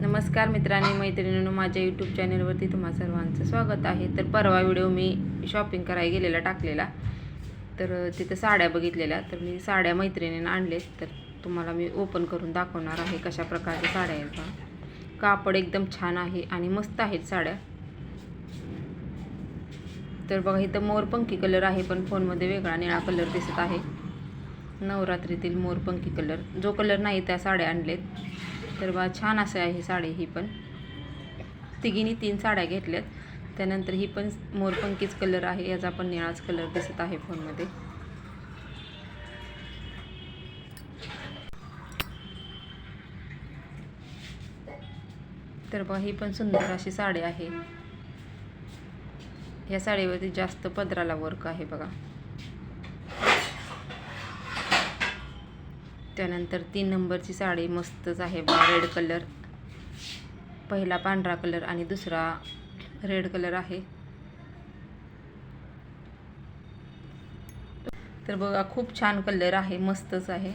नमस्कार मित्रांनी मैत्रिणींनो माझ्या यूट्यूब चॅनलवरती तुम्हा सर्वांचं स्वागत आहे. तर परवा व्हिडिओ मी शॉपिंग करायला गेलेला टाकलेला. तर तिथं साड्या बघितलेल्या. तर मी साड्या मैत्रिणीनं आणलेत. तर तुम्हाला मी ओपन करून दाखवणार आहे कशा प्रकारच्या साड्या आहेत बा कापड एकदम छान आहे आणि मस्त आहेत साड्या. तर बघा इथं मोरपंखी कलर आहे पण फोनमध्ये वेगळा निळा कलर दिसत आहे. नवरात्रीतील मोरपंखी कलर. जो कलर नाही त्या साड्या आणलेत. तर बा छान असे आहे साडी ही पण. तिघींनी तीन साड्या घेतल्यात. त्यानंतर ही पण मोरपंकीच कलर आहे याचा पण निळाच कलर दिसत आहे फोनमध्ये. तर बघा ही पण सुंदर अशी साडी आहे. या साडीवरती जास्त पदराला वर्क आहे बघा. त्यानंतर तीन नंबरची साडी मस्तच आहे. बा रेड कलर पहिला पांढरा कलर आणि दुसरा रेड कलर आहे. तर बघा खूप छान कलर आहे. मस्तच आहे.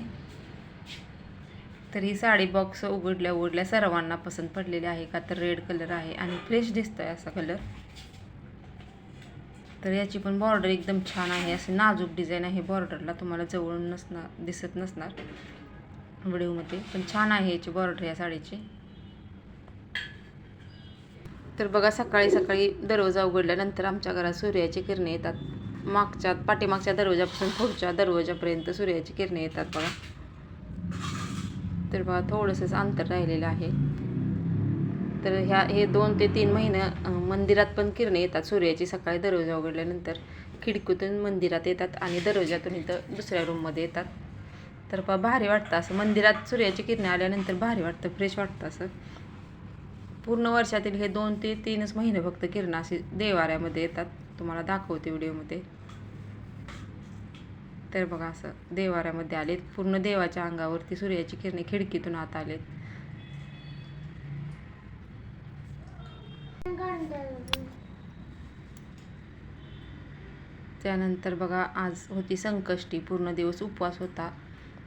तर ही साडी बॉक्स उघडल्या उघडल्या सर्वांना पसंत पडलेली आहे का तर रेड कलर आहे आणि फ्रेश दिसतोय असा कलर तर याची पण बॉर्डर एकदम छान आहे. असे नाजूक डिझाईन आहे. बॉर्डरला तुम्हाला जवळून नसणार दिसत नसणार. व्हिडिओमध्ये. पण छान आहे याची बॉर्डर या साडीची. तर बघा सकाळी सकाळी दरवाजा उघडल्यानंतर आमच्या घरात सूर्याची किरणे येतात. मागच्या पाठीमागच्या दरवाजापासून पुढच्या दरवाजापर्यंत सूर्याची किरणे येतात बघा. तर बघा थोडंसंच अंतर राहिलेलं आहे. तर ह्या हे दोन ते तीन महिने मंदिरात पण किरणे येतात सूर्याची सकाळी दरवाजा उघडल्यानंतर. खिडकीतून मंदिरात येतात आणि दरवाजातून इथं दुसऱ्या रूममध्ये येतात. तर पा भारी वाटतं असं. मंदिरात सूर्याची किरणे आल्यानंतर भारी वाटतं फ्रेश वाटतं असं. पूर्ण वर्षातील हे दोन ते तीनच महिने फक्त किरणं असे देवाऱ्यामध्ये येतात. तुम्हाला दाखवते व्हिडिओमध्ये. तर बघा असं देवाऱ्यामध्ये आलेत. पूर्ण देवाच्या अंगावरती सूर्याची किरणे खिडकीतून आत आलेत. त्यानंतर बघा आज होती संकष्टी. पूर्ण दिवस उपवास होता.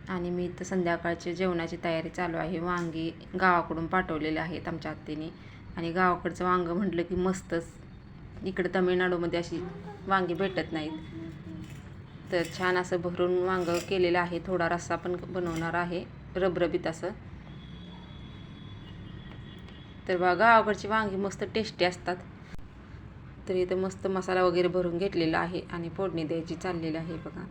आणि मी इथं संध्याकाळची जेवणाची तयारी चालू आहे. वांगी गावाकडून पाठवलेले आहेत आमच्या आत्तीने. आणि गावाकडचं वांगं म्हटलं की मस्तच. इकडं तमिळनाडूमध्ये अशी वांगी भेटत नाहीत. तर छान असं भरून वांगं केलेलं आहे. थोडा रस्सा पण बनवणार आहे. रबरबीत असं. तर बघा गावाकडची वांगी मस्त टेस्टी असतात. तर इथं मस्त मसाला वगैरे भरून घेतलेला आहे आणि फोडणी द्यायची चाललेली आहे बघा.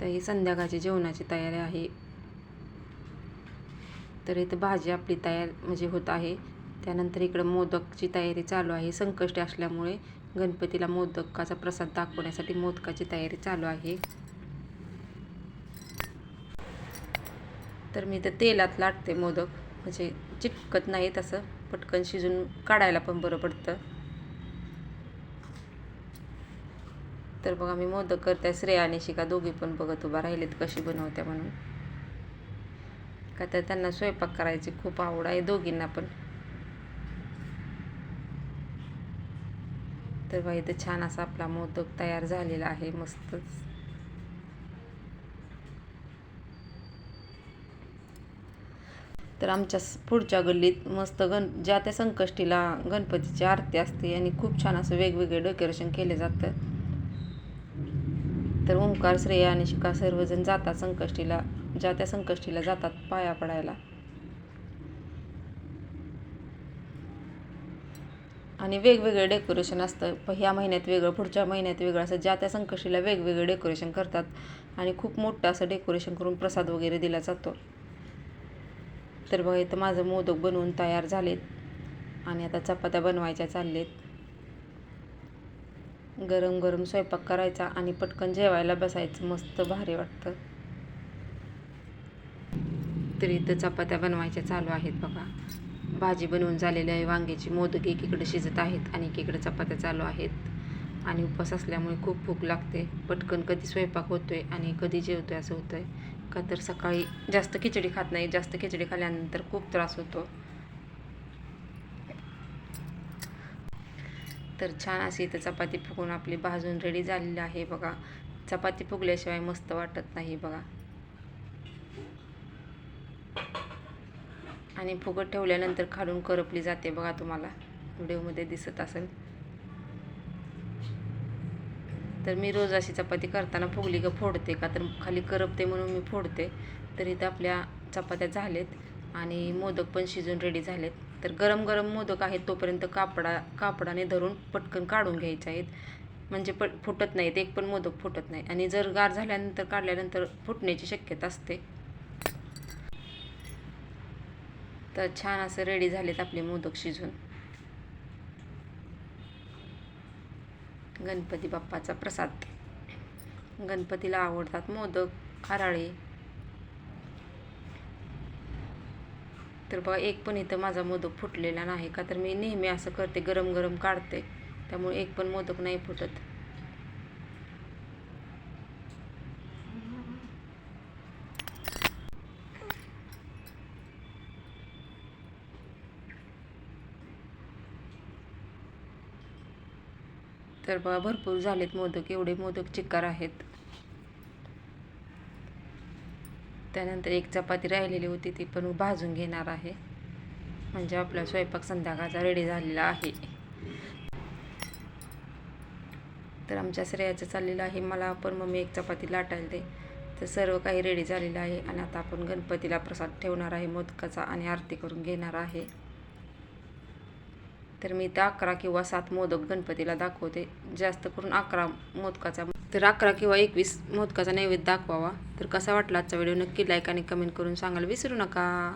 तर ही संध्याकाळची जेवणाची तयारी आहे. तर इथं भाजी आपली तयार म्हणजे होत आहे. त्यानंतर इकडं मोदकची तयारी चालू आहे. संकष्टी असल्यामुळे गणपतीला मोदकाचा प्रसाद दाखवण्यासाठी मोदकाची तयारी चालू आहे. तर मी तर तेलात लाटते मोदक. म्हणजे चिटकत नाही तसं. पटकन शिजून काढायला पण बरं पडतं. तर बघा मी मोदक करते श्रेया आणि शिका दोघी पण बघत उभा राहिलेत कशी बनवत्या म्हणून. का तर त्यांना स्वयंपाक करायची खूप आवड आहे दोघींना पण. तर बघा इथं छान असा आपला मोदक तयार झालेला आहे मस्तच. तर आमच्या पुढच्या गल्लीत मस्त गण ज्या त्या संकष्टीला गणपतीची आरती असते आणि खूप छान असं वेगवेगळे डेकोरेशन केले जातं. तर ओंकार श्रेया आणि शिका सर्वजण जातात संकष्टीला ज्या त्या संकष्टीला जातात पाया पडायला. आणि वेगवेगळे डेकोरेशन असतं. ह्या महिन्यात वेगळं पुढच्या महिन्यात वेगळं असं ज्या त्या संकष्टीला वेगवेगळे डेकोरेशन करतात. आणि खूप मोठं असं डेकोरेशन करून प्रसाद वगैरे दिला जातो. तर बघा इथं माझं मोदक बनवून तयार झालेत. आणि आता चपात्या बनवायच्या चाललेत. गरम गरम स्वयंपाक करायचा आणि पटकन जेवायला बसायचं. मस्त भारी वाटतं. तर इथं चपात्या बनवायच्या चालू आहेत बघा. भाजी बनवून झालेली आहे. वांग्याची मोदक एकीकडे शिजत आहेत आणि एकीकडे चपात्या चालू आहेत. आणि उपवास असल्यामुळे खूप भूक लागते. पटकन कधी स्वयंपाक होतोय आणि कधी जेवतोय असं होतंय. का तर सकाळी जास्त खिचडी खात नाही. जास्त खिचडी खाल्ल्यानंतर खूप त्रास होतो. तर छान अशी इथं चपाती फुगून आपली भाजून रेडी झालेली आहे बघा. चपाती फुगल्याशिवाय मस्त वाटत नाही बघा. आणि फुगत ठेवल्यानंतर खालून करपली जाते बघा तुम्हाला. व्हिडिओमध्ये दिसत असेल. तर मी रोज अशी चपाती करताना फुगली का फोडते का? तर खाली करपते म्हणून मी फोडते. तर इथं आपल्या चपात्या झालेत आणि मोदक पण शिजून रेडी झालेत. तर गरम गरम मोदक आहेत तोपर्यंत कापडा कापडाने धरून पटकन काढून घ्यायचे आहेत. म्हणजे पट फुटत नाहीत एक पण मोदक फुटत नाही. आणि जर गार झाल्यानंतर काढल्यानंतर फुटण्याची शक्यता असते. तर छान असं रेडी झालेत आपले मोदक शिजून. गणपती बाप्पाचा प्रसाद. गणपतीला आवडतात मोदक हराळे. तर बा एक पण इथं माझा मोदक फुटलेला नाही का? तर मी नेहमी असं करते गरम गरम काढते. त्यामुळे एक पण मोदक नाही फुटत. तर बा भरपूर झालेत मोदक. एवढे मोदक चिक्कार आहेत. त्यानंतर एक चपाती राहिलेली होती ती पण भाजून घेणार आहे. म्हणजे आपला स्वयंपाक संध्याकाळचा रेडी झालेला आहे. तर आमच्या श्रेयाचं चाललेलं आहे मला पण मम्मी एक चपाती लाटायला दे. तर सर्व काही रेडी झालेलं आहे आणि आता आपण गणपतीला प्रसाद ठेवणार आहे मोदकाचा आणि आरती करून घेणार आहे. तर मी तर अकरा किंवा सात मोदक गणपतीला दाखवते. जास्त करून अकरा मोदकाचा तर अकरा किंवा एकवीस मोदकाचा नैवेद्य दाखवावा. तर कसा वाटला आजचा व्हिडिओ? नक्की लाईक आणि कमेंट करून सांगायला विसरू नका.